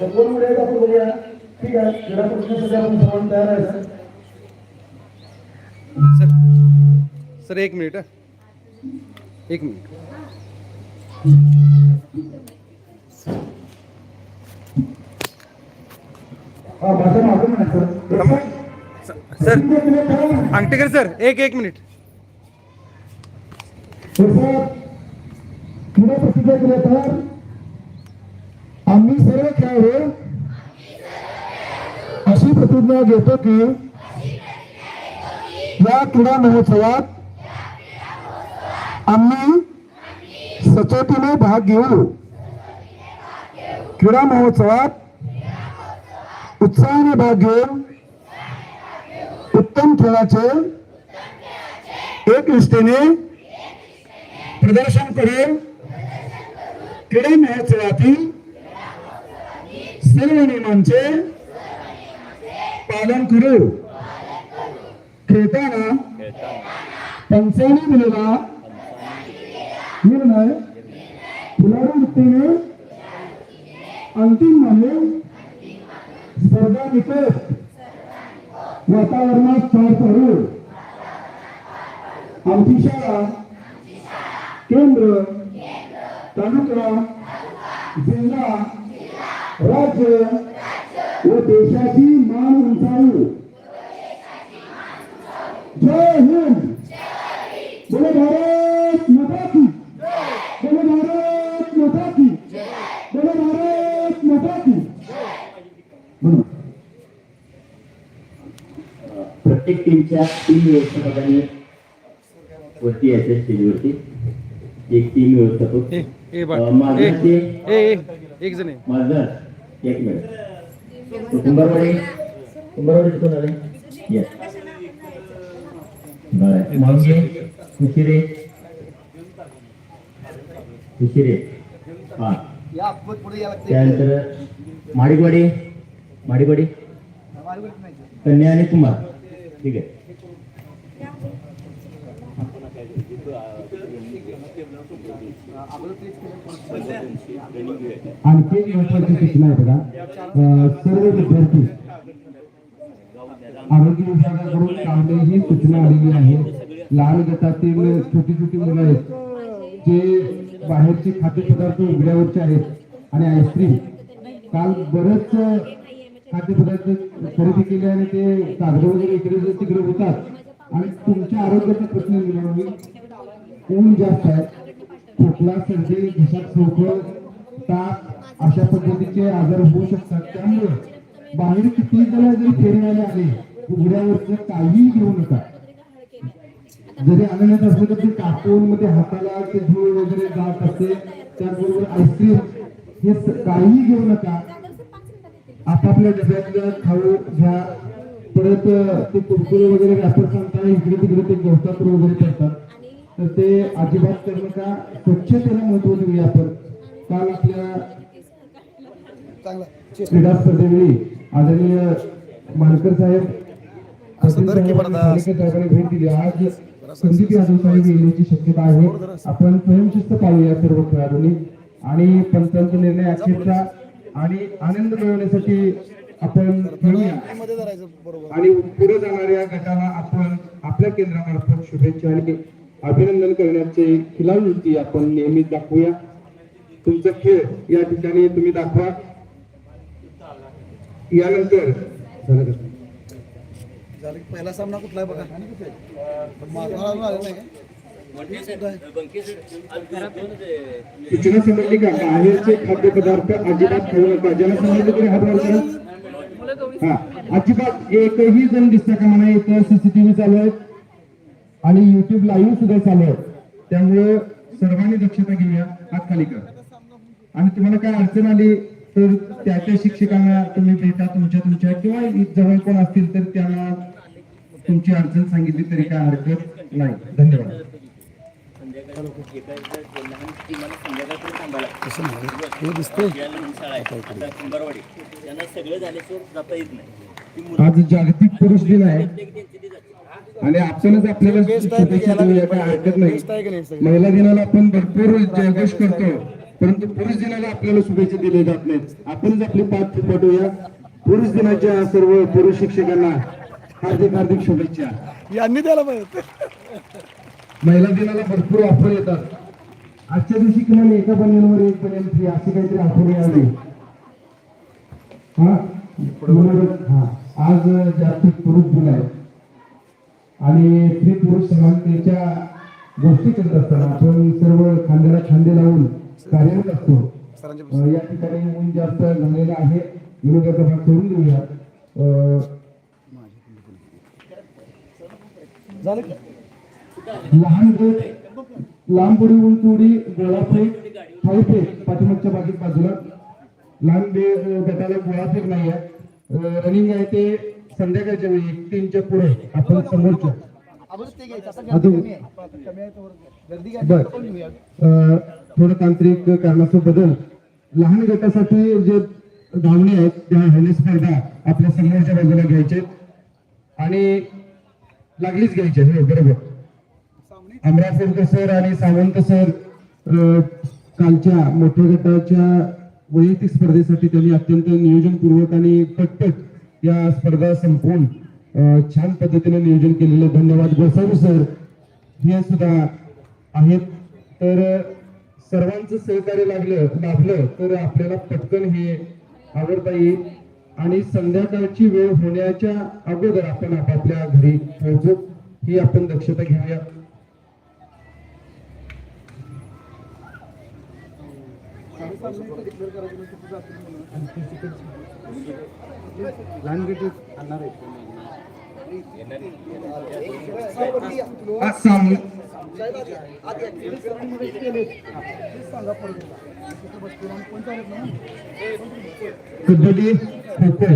तर कोण पुढे येत आपण बघूया ठीक आहे. क्रीडा प्रतिष्ठासाठी आपण सर्वांनी तयार आहे सर. सर सर एक मिनिट. एक मिनिट. सर. अंगटेकर सर एक एक मिनिट. क्रीडा प्रतिज्ञा केल्या तर आम्ही सर्व खेळाडू अशी प्रतिज्ञा घेतो की या क्रीडा महोत्सवात आम्ही सचोटीने भाग घेऊ. क्रीडा महोत्सवात उत्साहाने भाग घेऊन उत्तम खेळाचे एक निष्ठेने प्रदर्शन करून क्रीडा महोत्सवातील सर्व नियमांचे पालन करू. खेळताना पंचाने दिलेला निर्णय पुनरावृत्तीने अंतिम मानून स्पर्धा निकट वातावरणात पार पाडू. आमची शाळा केंद्र तालुका जिल्हा राज्य व देशाची मान उंचावू. जय हिंद. बोले भारत माता की. बोले भारत माता की. बोले भारत माता की. बोला. प्रत्येक टीमच्या तीन व्यवस्थापकांनी वरती यायचं स्टेजवरती एक टीम व्यवस्थापक. ए, एक जण आहे माझा एक मिनिट. कुंभारवाडी कुंभारवाडी कोण आले येस बरं. मांगे उशिरे उशिरे हा. त्यानंतर माडिकवाडी माडिकवाडी कन्या आणि कुमार. ठीक आहे. आणखी एक महत्वाची सूचना आहे बघा. सर्व विद्यार्थी आरोग्य विभागाकडून काढण्याची सूचना आलेली आहे. लहान गटातील छोटी छोटी मुलं आहेत जे बाहेरचे खाद्यपदार्थ उघड्यावरचे आहेत आणि आईस्क्रीम. काल बरेच खाद्यपदार्थ खरेदी केले आणि ते कागद वगैरे इकडे तिकडे होतात. आणि तुमच्या आरोग्याचा प्रश्न निर्माण होईल ऊन जास्त आहे. खोकला सर्दी घशात खोकल ताप अशा पद्धतीचे आजार होऊ शकतात. त्यामुळे बाहेर किती जण जरी फेरीवाले आले उघड्यावरचं काहीही घेऊ नका. जरी आनंदात असलं तर ते कापून मध्ये हाताला ते धूळ वगैरे जात असते त्याचबरोबर आईस्क्रीम हे काहीही घेऊ नका. आपापल्या डब्यातल्या खाऊ घ्या. परत ते कुरकुरे वगैरे व्यापार सांगताना इकडे तिकडे ते गवतात वगैरे करतात. तर ते अजिबात करू नका स्वच्छतेला महत्त्व देऊया आपण. काल आपल्या क्रीडा स्पर्धेवेळी आदरणीय मानकर साहेब साहेबांनी भेट दिली. आज संदीप यादव साहेब येण्याची शक्यता आहे. आपण स्वयंशिस्त पाळूया सर्व खेळाडूंनी. आणि पंचांचा निर्णय अखेरचा. आणि आनंद मिळवण्यासाठी आपण खेळूया आणि पुढे जाणाऱ्या गटाला आपण आपल्या केंद्रामार्फत शुभेच्छा आणि अभिनंदन करण्याचे खिलावृत्ती आपण नेहमीच दाखवूया. तुमचा खेळ या ठिकाणी तुम्ही दाखवा. यानंतर झालं का? पहिला सामना कुठला आहे नाही सूचना समजली का? बाहेरचे खाद्यपदार्थ अजिबात खाऊ नका. समजलं तरी हात. हा. अजिबात एकही जण दिसता का म्हणा इथं सीसीटीव्ही चालू आहेत आणि युट्यूब लाईव्ह सुद्धा चालू आहे. त्यामुळे सर्वांनी दक्षता घेऊया. हात खाली करा. आणि तुम्हाला काय अडचण आली तर त्या त्या शिक्षकांना तुम्ही भेटा तुमच्या तुमच्या. किंवा जवळ कोण असतील तर त्यांना तुमची अडचण सांगितली तरी काय हरकत नाही. धन्यवाद. त्यांना सगळं झाल्याशिवाय जाता येत नाही आज जागतिक पुरुष दिन आहे. आणि आपणच आपल्याला शुभेच्छा देऊया काय हरकत नाही. महिला दिनाला आपण भरपूर जयघोष करतो. परंतु पुरुष दिनाला आपल्याला शुभेच्छा दिल्या जात नाहीत. आपणच आपली पाठ पाठवूया पुरुष दिनाच्या सर्व पुरुष शिक्षकांना हार्दिक हार्दिक शुभेच्छा. यांनी द्यायला पाहिजे. महिला दिनाला भरपूर ऑफर येतात. आजच्या दिवशी किमान एका बनियनवर एक बनियन फ्री असे काहीतरी ऑफर मनोरंजन- हा. आज जागतिक पुरुष दिन आहे. आणि स्त्री पुरुष समानतेच्या गोष्टी करत असताना आपण सर्व खांद्याला खांदे लावून कार्यरत असतो. या ठिकाणी ऊन जास्त झालेलं आहे. विनोदाचा भाग सोडून देऊया? लहान गट लांब उडी उंच उडी गोळाफेक थाळीफेक पाठीमागच्या बाजूला. लहान बे अं, गटाला गोळाफेक नाही आहे. रनिंग आहे ते संध्याकाळच्या वेळी एक तीनच्या पुढे आपण समोरच्या अजून- बर. थोडं तांत्रिक कारणाचा बदल. लहान गटासाठी जे धावणे आहेत त्या धावणे स्पर्धा आपल्या समोरच्या बाजूला घ्यायचे. आणि लागलीच घ्यायचे हो बरोबर. अमरापूरकर सर आणि सावंत सर कालच्या मोठ्या गटाच्या वैयक्तिक स्पर्धेसाठी त्यांनी अत्यंत नियोजनपूर्वक आणि पटपट या स्पर्धा संपवून छान पद्धतीने नियोजन केलेलं धन्यवाद गोसावी सर. हे सुद्धा आहेत. तर सर्वांचं सहकार्य लागलं लाभलं तर आपल्याला पटकन हे आवडता येईल. आणि संध्याकाळची वेळ होण्याच्या अगोदर आपण आपापल्या घरी पोहोचू. ही आपण दक्षता घेऊया. कबड्डी खो खो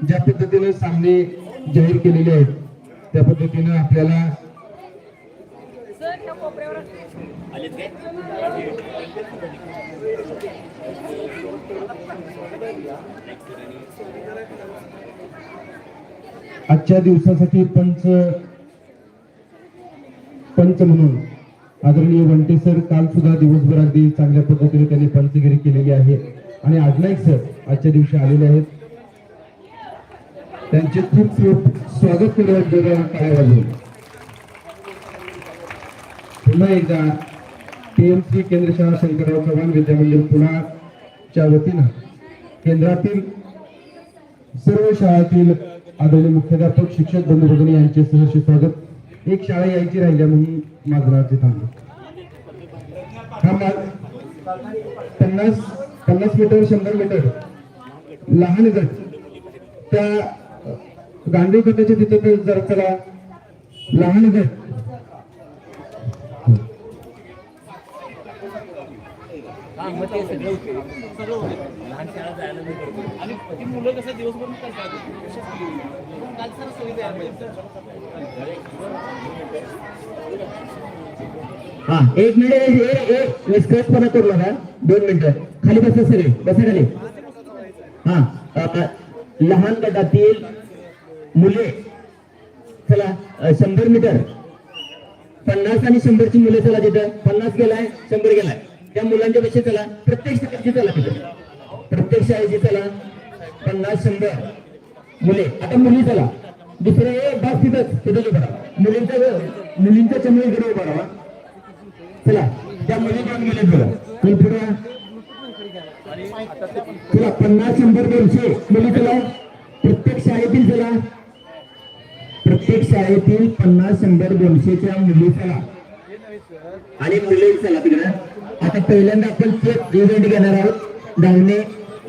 ज्या पद्धतीने सामने जाहीर केलेले आहेत त्या पद्धतीनं आपल्याला आलेत काय? आजच्या दिवसासाठी पंच पंच म्हणून आदरणीय वंटे सर काल सुद्धा दिवसभर अगदी चांगल्या पद्धतीने त्यांनी पंचगिरी केलेली आहे. आणि आजनाईक सर आजच्या दिवशी आलेले आहेत. त्यांचे खूप खूप स्वागत करूया जरा पुन्हा एकदा पुन्हा केंद्र शाळा शंकरराव चव्हाण विद्यामंदिर पुण्याच्या वतीनं केंद्रातील सर्व शाळातील आदरणीय मुख्याध्यापक शिक्षक बंधू भगिनी यांचे सहर्ष स्वागत. एक शाळा यायची राहिल्या म्हणून माझं राज्य हा पन्नास पन्नास मीटर शंभर मीटर लहान गट त्या गांधी गटाच्या तिथे जर चला. लहान गट हा मग ते सगळं होते. सगळं होते. लहान शाळा जायला नाही आणि ती मुलं कसं दिवसभर काल सर सुविधा हा एक मिनिट परत करू नका. दोन मिनिटं. खाली बसा सगळे. बसा खाली. हा लहान गटातील मुले चला शंभर मीटर. पन्नास आणि शंभरची मुले चला तिथं पन्नास गेलाय शंभर गेलाय. त्या मुलांच्या पेक्षा चला प्रत्येक शाळेची चला. तिथं प्रत्येक शाळेची चला पन्नास शंभर. मुले आता मुली चला. दुसरे बाग तिथंच तिथं उभा मुलींचा मुलींचा चमळी इकडे उभा राहा. चला त्या मुली पण गेले तुला आणि पुढे तुला पन्नास शंभर दोनशे मुली तुला प्रत्येक शाळेतील चला. प्रत्येक शाळेतील पन्नास शंभर दोनशेच्या मुली चला. आणि मुली चला तिकडे. आता पहिल्यांदा आपण चेक इव्हेंट घेणार आहोत. धावणे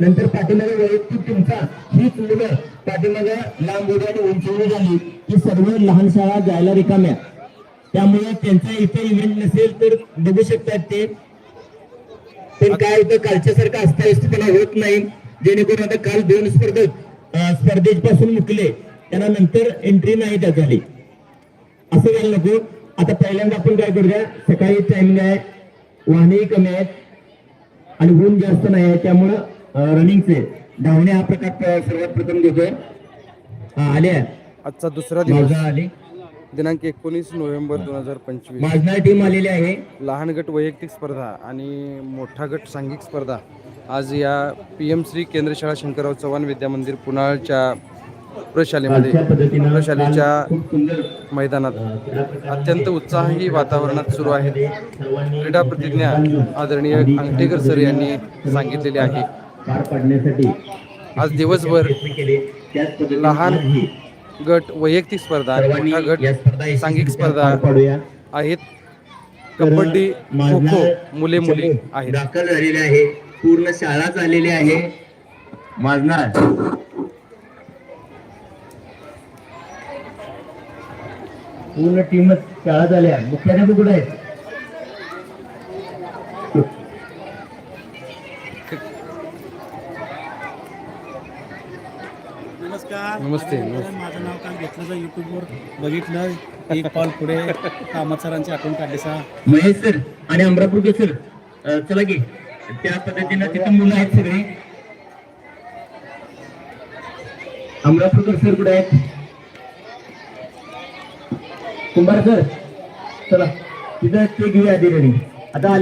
नंतर पाठीमागे वैयक्तिक तुमचा हीच मुलं पाठीमागे लांब उडी आणि उंचवणी झाली. की सर्व लहान शाळा जायला रिकाम्या त्यामुळे त्यांचा इथे इव्हेंट नसेल तर बघू शकतात ते. पण काय होतं कालच्या अस्ताव्यस्तपणा होत नाही. जेणेकरून आता काल दोन स्पर्धक स्पर्धेपासून मुकले. त्यांना नंतर एंट्री नाही त्यात झाली असं व्हायला नको. आता पहिल्यांदा आपण काय करूया? सकाळी टाइमिंग आहे वाहनही कमी आहेत आणि ऊन जास्त नाही आहे त्यामुळं रनिंगचे धावणे हा प्रकार सर्वात प्रथम घेतोय. हा, आले. आजचा दुसरा दिवस. माझा आले. दिनांक एकोणीस नोव्हेंबर दोन हजार पंचवीस. माझणार टीम आलेली आहे. लहान गट वैयक्तिक स्पर्धा आणि मोठा गट सांघिक स्पर्धा. आज या पी एम श्री केंद्र शाळा शंकरराव चव्हाण विद्या मंदिर पुनाळच्या प्रशालेमध्ये प्रशालेच्या मैदानात अत्यंत उत्साही वातावरणात सुरू आहे क्रीडा प्रतिज्ञा आदरणीय आणि अंगठेकर सर यांनी सांगितलेली आहे. आज दिवसभर लहान गट वैयक्तिक स्पर्धा मोठा गट सांघिक स्पर्धा आहेत. कबड्डी खो खो मुले मुली आहेत. दाखल झालेले आहे. पूर्ण शाळाच आलेली आहे. माझणार पूर्ण टीमच शाळा झाल्या मुख्याध्यापक कुठे आहेत? नमस्कार. नमस्ते. माझं नाव काल घेतलं जा युट्यूबवर बघितलं. एक कॉल पुढे कामत सरांची आठवण काढली सा महेश सर आणि अमरापूरकर सर. चला की त्या पद्धतीनं तिथून मुलं आहेत सगळे. अमरापूरकर सर कुठे आहेत? कुंभार सर चला. तिथं ते घेऊया आधी रनिंग आता